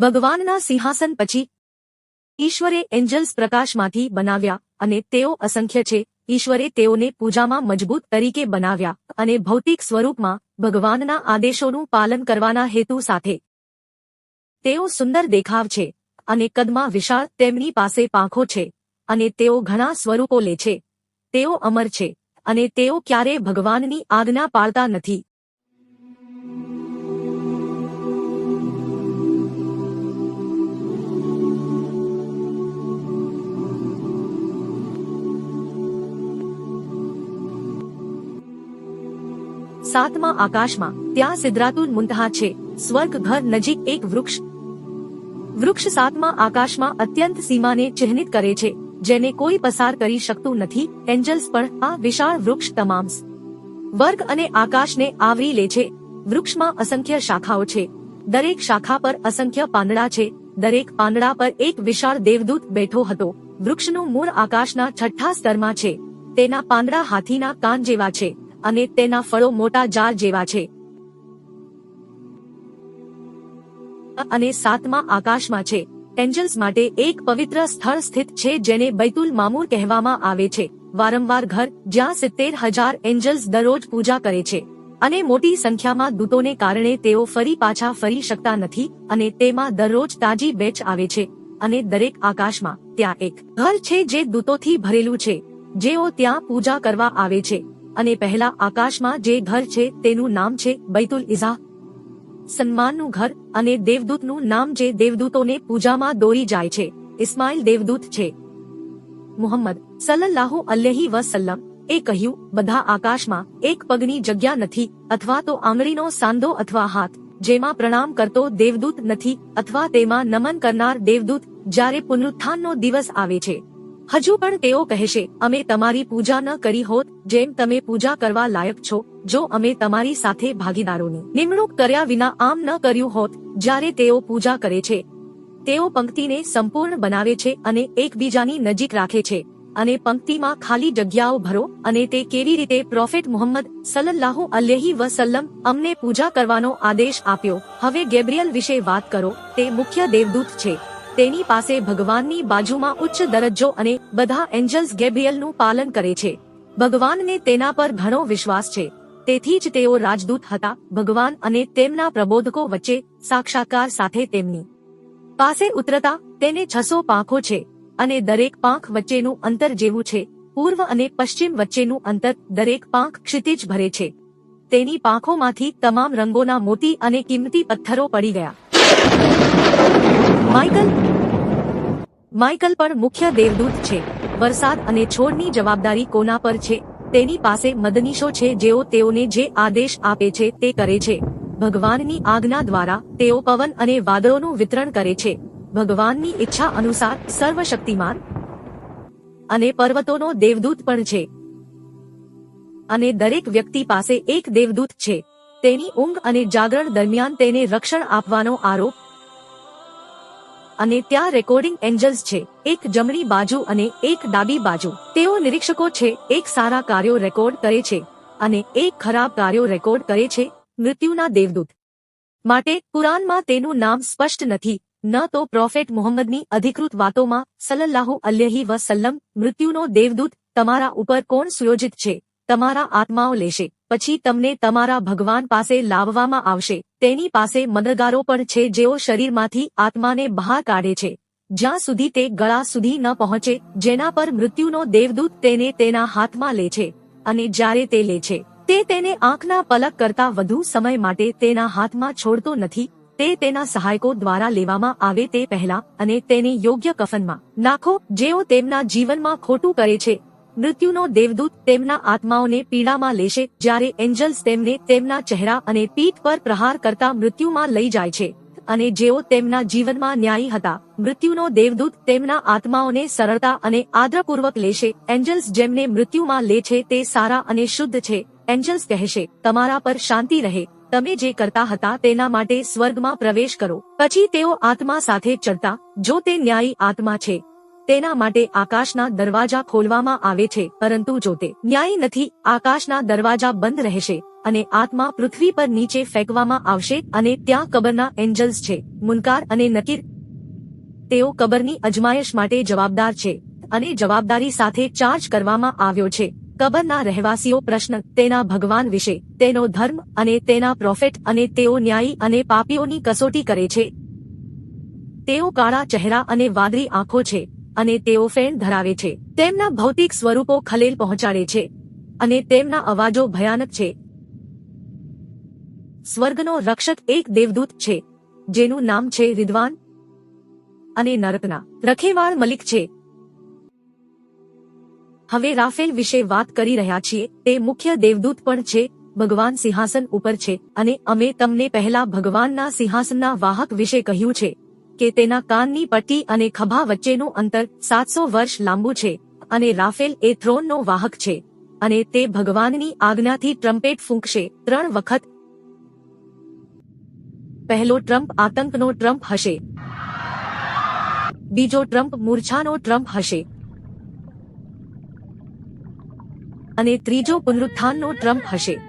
ભગવાનના સિંહાસન પછી ઈશ્વરે એન્જલ્સ પ્રકાશમાંથી બનાવ્યા અને તેઓ અસંખ્ય છે. ઈશ્વરે તેઓને પૂજામાં મજબૂત તરીકે બનાવ્યા અને ભૌતિક સ્વરૂપમાં ભગવાનના આદેશોનું પાલન કરવાના હેતુ સાથે તેઓ સુંદર દેખાવ છે અને કદમાં વિશાળ તેમની પાસે પાંખો છે અને તેઓ ઘણા સ્વરૂપો લે છે. તેઓ અમર છે અને તેઓ ક્યારેય ભગવાનની આજ્ઞા પાળતા નથી. સાતમા આકાશમાં ત્યાં સિદ્રાતુલ મુંતહા છે. સ્વર્ગ ઘર નજીક એક વૃક્ષ. વૃક્ષ સાતમા આકાશમાં અત્યંત સીમાને ચિહ્નિત કરે છે, જેને કોઈ પસાર કરી શકતું નથી. એન્જલ્સ પણ આ વિશાળ વૃક્ષ તમામ વર્ગ અને આકાશને આવરી લે છે. વૃક્ષમાં અસંખ્ય શાખાઓ છે. દરેક શાખા પર અસંખ્ય પાંદડા છે. દરેક પાંદડા પર એક વિશાળ દેવદૂત બેઠો હતો. વૃક્ષનું મૂળ આકાશના છઠ્ઠા સ્તરમાં છે. તેના પાંદડા હાથીના કાન જેવા છે. અને તેના ફળો મોટા ઝાડ જેવા છે. અને સાતમા આકાશમાં છે. એન્જલ્સ માટે એક પવિત્ર સ્થળ સ્થિત છે જેને બૈતુલ મામૂર કહેવામાં આવે છે. વારંવાર ઘર, જ્યાં સિત્તેર હજાર એન્જલ્સ દરરોજ પૂજા કરે છે. અને મોટી સંખ્યામાં દૂતોને કારણે તેઓ ફરી પાછા ફરી શકતા નથી અને તેમાં દરરોજ તાજી બેચ આવે છે. અને દરેક આકાશમાં ત્યાં એક ઘર છે જે દૂતોથી ભરેલું છે. જેઓ ત્યાં પૂજા કરવા આવે છે. અને પહેલા આકાશમાં જે ઘર છે તેનું નામ છે બૈતુલ ઇઝા. સન્માનનું ઘર અને દેવદૂતનું નામ જે દેવદૂતોને પૂજામાં દોરી જાય છે, ઇસ્માઇલ દેવદૂત છે. મુહમ્મદ સલ્લલ્લાહુ અલ્લહી વસલ્લમ એ કહ્યું, બધા આકાશમાં એક પગની જગ્યા નથી અથવા તો આંગળીનો સાંધો અથવા હાથ જેમાં પ્રણામ કરતો દેવદૂત નથી અથવા તેમાં નમન કરનાર દેવદૂત જ્યારે પુનરુત્થાનનો દિવસ આવે છે. હજુ પણ તેઓ કહેશે, અમે તમારી પૂજા ન કરી હોત, જેમ તમે પૂજા કરવા લાયક છો, જો અમે તમારી સાથે ભાગીદારોની નિમણૂક કર્યા વિના આમ ન કર્યું હોત, જ્યારે તેઓ પૂજા કરે છે. તેઓ પંક્તિને સંપૂર્ણ બનાવે છે અને એકબીજાની નજીક રાખે છે. અને પંક્તિમાં ખાલી જગ્યાઓ ભરો અને તે કેવી રીતે પ્રોફેટ મુહમ્મદ સલ્લાહુ અલ્યહી વસલ્લમ અમને પૂજા કરવાનો આદેશ આપ્યો. હવે ગેબ્રિયલ વિશે વાત કરો. તે મુખ્ય દેવદૂત છે. તેની પાસે ભગવાનની બાજુમાં ઉચ્ચ દરજ્જો અને બધા એન્જલ્સ ગેબ્રિયલનું પાલન કરે છે. ભગવાનને તેના પર ઘણો વિશ્વાસ છે. તેથી જ તેઓ રાજદૂત હતા. ભગવાન અને તેમના પ્રબોધકો વચ્ચે સાક્ષાત્કાર સાથે તેમની પાસે ઉતરતા તેને છસો પાંખો છે અને દરેક પાંખ વચ્ચેનું અંતર જેવું છે. પૂર્વ અને પશ્ચિમ વચ્ચેનું અંતર દરેક પાંખ ક્ષિતિજ ભરે છે. તેની પાંખોમાંથી તમામ રંગોના મોતી અને કિંમતી પથ્થરો પડી ગયા. માઇકલ? માઇકલ પણ મુખ્ય દેવદૂત છે. વરસાદ અને છોડની જવાબદારી કોના પર છે? તેની પાસે મદનીશો છે જેઓ તેઓને જે આદેશ આપે છે તે કરે છે. ભગવાનની આજ્ઞા દ્વારા તેઓ પવન અને વાદળોનું વિતરણ કરે છે. ભગવાનની ઈચ્છા અનુસાર સર્વશક્તિમાન અને પર્વતોનો દેવદૂત પણ છે. અને દરેક વ્યક્તિ પાસે એક દેવદૂત છે. તેની ઊંઘ અને જાગરણ દરમિયાન તેને રક્ષણ આપવાનો આરોપ અને ત્યાં રેકોર્ડિંગ એન્જલ્સ છે. એક જમણી બાજુ અને એક ડાબી બાજુ. તેઓ નિરીક્ષકો છે. એક સારા કાર્યો રેકોર્ડ કરે છે અને એક ખરાબ કાર્યો રેકોર્ડ કરે છે. મૃત્યુના દેવદૂત માટે કુરાનમાં તેનું નામ સ્પષ્ટ નથી. ન તો પ્રોફેટ મોહમ્મદની અધિકૃત વાતોમાં સલલ્લાહુ અલ્યહી વસલ્લમ, મૃત્યુનો દેવદૂત તમારા ઉપર કોણ સુયોજિત છે? તમારા આત્માઓ લેશે. પછી તમને તમારા ભગવાન પાસે લાવવામાં આવશે. તેની પાસે મદદગારો પણ છે જેઓ શરીરમાંથી આત્માને બહાર કાઢે છે. જ્યાં સુધી તે ગળા સુધી ન પહોંચે, જેના પર મૃત્યુનો દેવદૂત તેને તેના હાથમાં લે છે અને જ્યારે તે લે છે, તે તેને આંખના પલક કરતા વધુ સમય માટે તેના હાથમાં છોડતો નથી. તે તેના સહાયકો દ્વારા લેવામાં આવે તે પહેલા અને તેને યોગ્ય કફનમાં નાખો, જેઓ તેમના જીવનમાં ખોટું કરે છે. મૃત્યુનો દેવદૂત તેમના આત્માઓને પીડામાં લેશે, જ્યારે એન્જલ્સ તેમને તેમના ચહેરા અને પીઠ પર પ્રહાર કરતા મૃત્યુમાં લઈ જાય છે, અને જેઓ તેમના જીવનમાં ન્યાયી હતા. મૃત્યુનો દેવદૂત તેમના આત્માઓને સરળતા અને આદરપૂર્વક લેશે. એન્જલ્સ જેમને મૃત્યુમાં લે છે તે સારા અને શુદ્ધ છે. એન્જલ્સ કહેશે, તમારા પર શાંતિ રહે. તમે જે કરતા હતા તેના માટે સ્વર્ગમાં પ્રવેશ કરો. પછી તેઓ આત્મા સાથે ચડતા, જો તે ન્યાયી આત્મા છે તેના માટે આકાશના દરવાજા ખોલવામાં આવે છે, પરંતુ જો તે ન્યાયી નથી, આકાશના દરવાજા બંધ રહેશે અને આત્મા પૃથ્વી પર નીચે ફેંકવામાં આવશે અને ત્યાં કબરના એન્જલ્સ છે, મુનકાર અને નકીર. તેઓ કબરની અજમાયશ માટે જવાબદાર છે અને જવાબદારી સાથે ચાર્જ કરવામાં આવ્યો છે. કબરના રહેવાસીઓ પ્રશ્ન, તેના ભગવાન વિશે, તેનો ધર્મ અને તેના પ્રોફેટ અને તેઓ ન્યાયી અને પાપીઓની કસોટી કરે છે. તેઓ કાળા ચહેરા અને વાદળી આંખો છે. અને તેઓ ફેણ ધરાવે છે. તેમના ભૌતિક સ્વરૂપો ખલેલ પહોંચાડે છે અને તેમના અવાજો ભયાનક છે. સ્વર્ગનો રક્ષક એક દેવદૂત છે, જેનું નામ છે રિદ્વાન અને નરકના. રખેવાળ મલિક છે. હવે રાફેલ વિશે વાત કરી રહ્યા છીએ. તે મુખ્ય દેવદૂત પણ છે, ભગવાન સિંહાસન ઉપર છે અને અમે તમને પહેલા ભગવાનના સિંહાસનના વાહક વિશે કહ્યું છે. કે તેના કાનની પટ્ટી અને ખભા વચ્ચેનું અંતર સાતસો વર્ષ લાંબુ છે અને રાફેલ એ થ્રોનનો વાહક છે અને તે ભગવાનની આજ્ઞાથી ટ્રમ્પેટ ફૂંકશે ત્રણ વખત. પહેલો ટ્રમ્પ આતંકનો ટ્રમ્પ હશે. બીજો ટ્રમ્પ મૂર્છાનો ટ્રમ્પ હશે. અને ત્રીજો પુનરુત્થાનનો ટ્રમ્પ હશે.